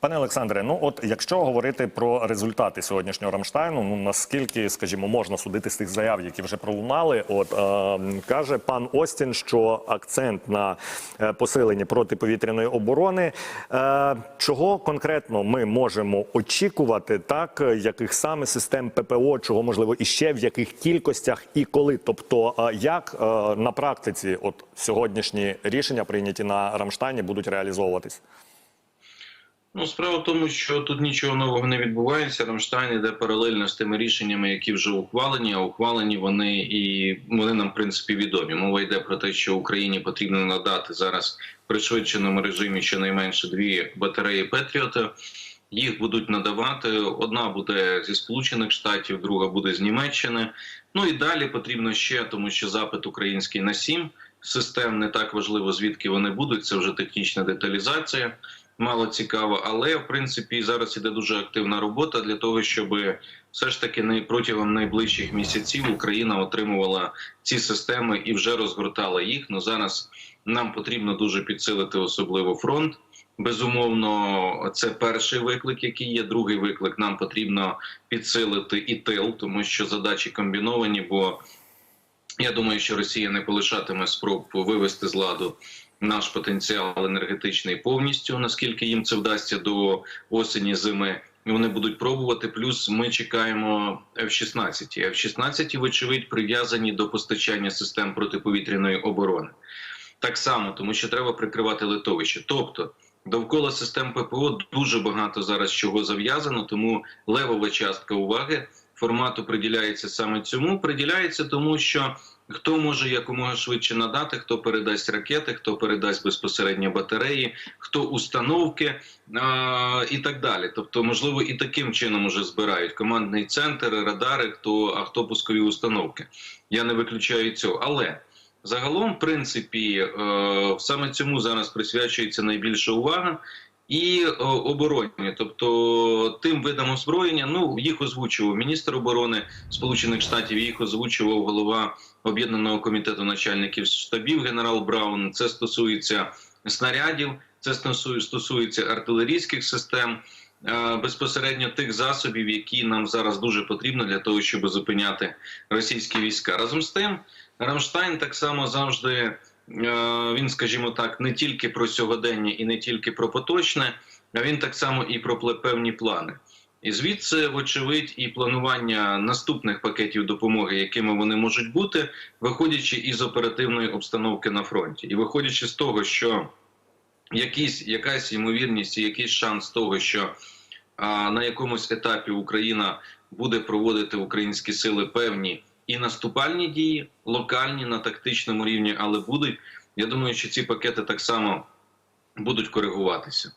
Пане Олександре, ну от якщо говорити про результати сьогоднішнього Рамштайну, ну наскільки, скажімо, можна судити з тих заяв, які вже пролунали, от е, каже пан Остін, що акцент на е, посиленні протиповітряної оборони. Е, чого конкретно ми можемо очікувати, так яких саме систем ППО, чого можливо іще в яких кількостях і коли? Тобто, е, як е, на практиці, от сьогоднішні рішення прийняті на Рамштайні будуть реалізовуватись? Ну, справа в тому, що тут нічого нового не відбувається. Рамштайн іде паралельно з тими рішеннями, які вже ухвалені. А ухвалені вони і вони нам в принципі відомі. Мова йде про те, що Україні потрібно надати зараз в пришвидшеному режимі щонайменше дві батареї Петріота. Їх будуть надавати. Одна буде зі Сполучених Штатів, друга буде з Німеччини. Ну і далі потрібно ще, тому що запит український на сім систем не так важливо, звідки вони будуть. Це вже технічна деталізація мало цікаво, але в принципі зараз іде дуже активна робота для того, щоб все ж таки не протягом найближчих місяців Україна отримувала ці системи і вже розгортала їх. Ну зараз нам потрібно дуже підсилити особливо фронт. Безумовно, це перший виклик, який є. Другий виклик нам потрібно підсилити і тил, тому що задачі комбіновані. Бо я думаю, що Росія не полишатиме спроб вивести з ладу наш потенціал енергетичний повністю, наскільки їм це вдасться до осені зими. Вони будуть пробувати. Плюс ми чекаємо F-16. F-16, вочевидь, прив'язані до постачання систем протиповітряної оборони. Так само, тому що треба прикривати литовище. Тобто довкола систем ППО дуже багато зараз чого зав'язано, тому левова частка уваги формату приділяється саме цьому. Приділяється тому, що Хто може якомога швидше надати, хто передасть ракети, хто передасть безпосередньо батареї, хто установки а, і так далі. Тобто, можливо, і таким чином уже збирають командний центр, радари, хто а хто пускові установки. Я не виключаю цього. Але загалом, в принципі, е, саме цьому зараз присвячується найбільша увага і е, оборонні, тобто тим видам озброєння, ну їх озвучував міністр оборони Сполучених Штатів. Їх озвучував голова об'єднаного комітету начальників штабів генерал Браун. Це стосується снарядів, це стосується артилерійських систем. е, Безпосередньо тих засобів, які нам зараз дуже потрібно для того, щоб зупиняти російські війська. Разом з тим, Рамштайн так само завжди він, скажімо так, не тільки про сьогодення і не тільки про поточне, а він так само і про певні плани. І звідси, вочевидь, і планування наступних пакетів допомоги, якими вони можуть бути, виходячи із оперативної обстановки на фронті, і виходячи з того, що якісь якась ймовірність і якийсь шанс того, що а, на якомусь етапі Україна буде проводити українські сили певні і наступальні дії, локальні на тактичному рівні, але будуть. Я думаю, що ці пакети так само будуть коригуватися.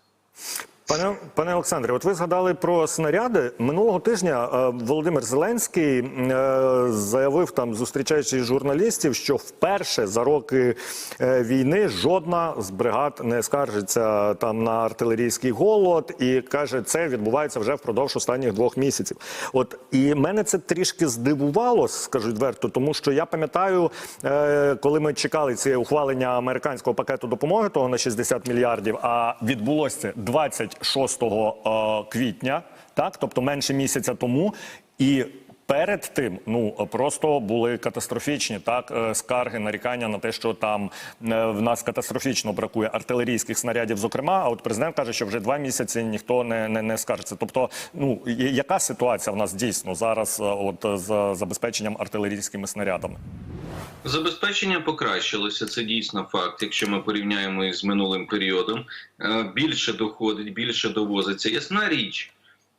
Пане пане Олександре, от ви згадали про снаряди минулого тижня. Е, Володимир Зеленський е, заявив там, зустрічаючи журналістів, що вперше за роки е, війни жодна з бригад не скаржиться там на артилерійський голод, і каже, це відбувається вже впродовж останніх двох місяців. От і мене це трішки здивувало, скажу відверто, тому що я пам'ятаю, коли ми чекали ці ухвалення американського пакету допомоги, того на 60 мільярдів, а відбулося це 20 6 квітня, так? Тобто менше місяця тому, і перед тим ну просто були катастрофічні так е, скарги, нарікання на те, що там е, в нас катастрофічно бракує артилерійських снарядів. Зокрема, а от президент каже, що вже два місяці ніхто не не, не скаржиться. Тобто, ну яка ситуація в нас дійсно зараз, е, от з забезпеченням артилерійськими снарядами? Забезпечення покращилося. Це дійсно факт. Якщо ми порівняємо із минулим періодом, більше доходить, більше довозиться. Ясна річ.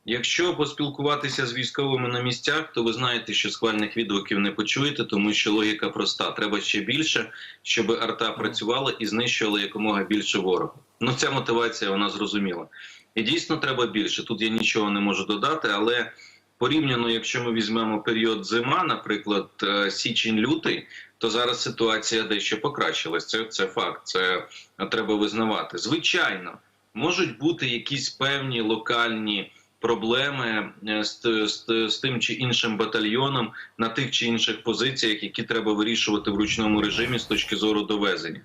Якщо поспілкуватися з військовими на місцях, то ви знаєте, що схвальних відгуків не почуєте, тому що логіка проста: треба ще більше, щоб арта працювала і знищувала якомога більше ворога. Ну ця мотивація вона зрозуміла. І дійсно треба більше. Тут я нічого не можу додати, але порівняно, якщо ми візьмемо період зима, наприклад, е, січень-лютий, то зараз ситуація дещо покращилась. Це, це факт, це треба визнавати. Звичайно, можуть бути якісь певні локальні проблеми е, з, з, з тим чи іншим батальйоном на тих чи інших позиціях, які треба вирішувати в ручному режимі з точки зору довезення.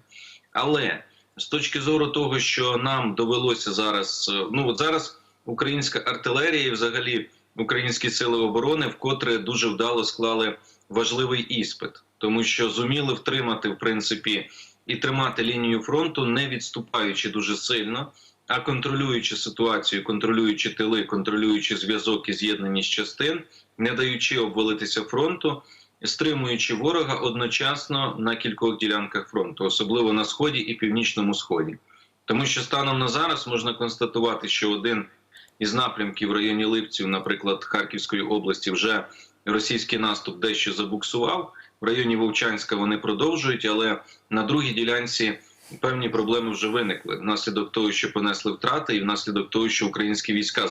Але з точки зору того, що нам довелося зараз, е, ну от зараз українська артилерія і взагалі українські сили оборони вкотре дуже вдало склали важливий іспит, тому що зуміли втримати в принципі і тримати лінію фронту, не відступаючи дуже сильно, а контролюючи ситуацію, контролюючи тили, контролюючи зв'язок і з'єднаність частин, не даючи обвалитися фронту, стримуючи ворога одночасно на кількох ділянках фронту, особливо на сході і північному сході. Тому що станом на зараз можна констатувати, що один із напрямків в районі Липців, наприклад, Харківської області, вже російський наступ дещо забуксував. В районі Вовчанська вони продовжують, але на другій ділянці певні проблеми вже виникли внаслідок того, що понесли втрати, і внаслідок того, що українські війська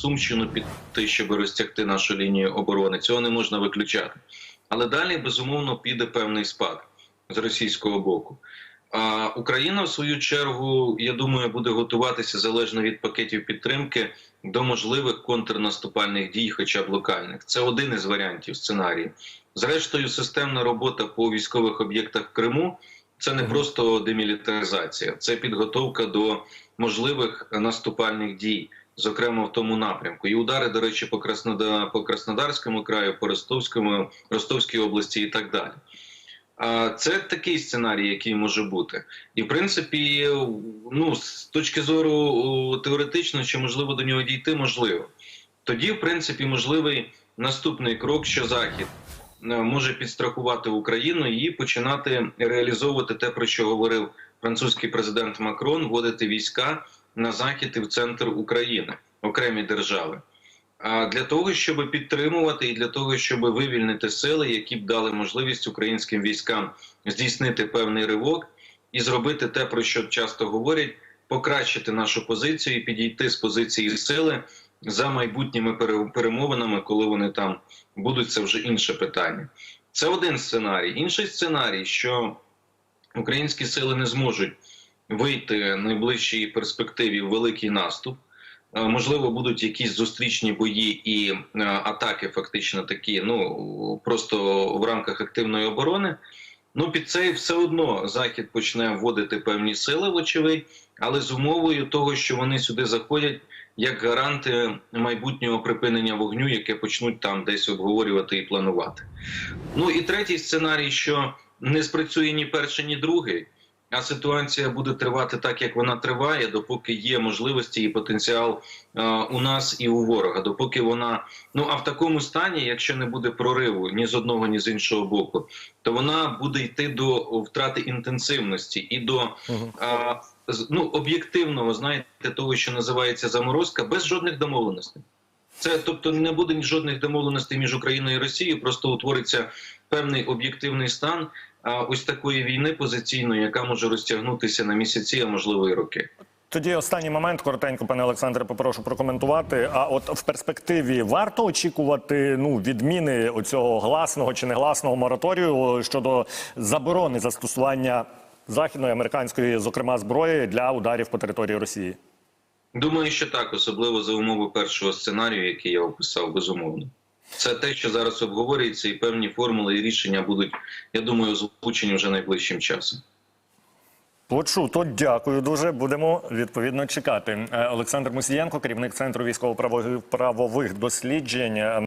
Сумщину піти, щоб розтягти нашу лінію оборони. Цього не можна виключати. Але далі безумовно піде певний спад з російського боку. А Україна, в свою чергу, я думаю, буде готуватися залежно від пакетів підтримки до можливих контрнаступальних дій, хоча б локальних. Це один із варіантів сценарію. Зрештою, системна робота по військових об'єктах в Криму це не просто демілітаризація, це підготовка до можливих наступальних дій зокрема в тому напрямку. І удари, до речі, по Краснодар, по Краснодарському краю, по Ростовському, Ростовській області і так далі. Це такий сценарій, який може бути, і в принципі, ну з точки зору теоретично, чи можливо до нього дійти, можливо. Тоді, в принципі, можливий наступний крок, що захід е, може підстрахувати Україну і починати реалізовувати те, про що говорив французький президент Макрон, вводити війська на захід і в центр України, окремі держави. А для того, щоб підтримувати і для того, щоб вивільнити сили, які б дали можливість українським військам здійснити певний ривок і зробити те, про що часто говорять, покращити нашу позицію і підійти з позиції сили за майбутніми перемовинами, коли вони там будуть, це вже інше питання. Це один сценарій. Інший сценарій, що українські сили не зможуть вийти в найближчій перспективі в великий наступ. Е, Можливо, будуть якісь зустрічні бої і е, атаки, фактично такі, ну просто в рамках активної оборони. Ну, під це все одно захід почне вводити певні сили, вочевидь, але з умовою того, що вони сюди заходять як гаранти майбутнього припинення вогню, яке почнуть там десь обговорювати і планувати. Ну і третій сценарій, що не спрацює ні перший, ні другий. А ситуація буде тривати так, як вона триває, допоки є можливості і потенціал е, у нас і у ворога. Допоки вона ну а в такому стані, якщо не буде прориву ні з одного, ні з іншого боку, то вона буде йти до втрати інтенсивності і до е, ну об'єктивного, знаєте, того, що називається заморозка, без жодних домовленостей. Це тобто не буде жодних домовленостей між Україною і Росією, просто утвориться певний об'єктивний стан ось такої війни позиційної, яка може розтягнутися на місяці, а можливо і роки. Тоді останній момент коротенько, пане Олександре, попрошу прокоментувати. А от в перспективі варто очікувати ну відміни оцього гласного чи негласного мораторію щодо заборони застосування західної американської, зокрема зброї для ударів по території Росії? Думаю, що так, особливо за умови першого сценарію, який я описав, безумовно. Це те, що зараз обговорюється, і певні формули і рішення будуть, я думаю, озвучені вже найближчим часом. Почуто, дякую дуже. Будемо відповідно чекати. Е, Олександр Мусієнко, керівник центру військово-правових досліджень.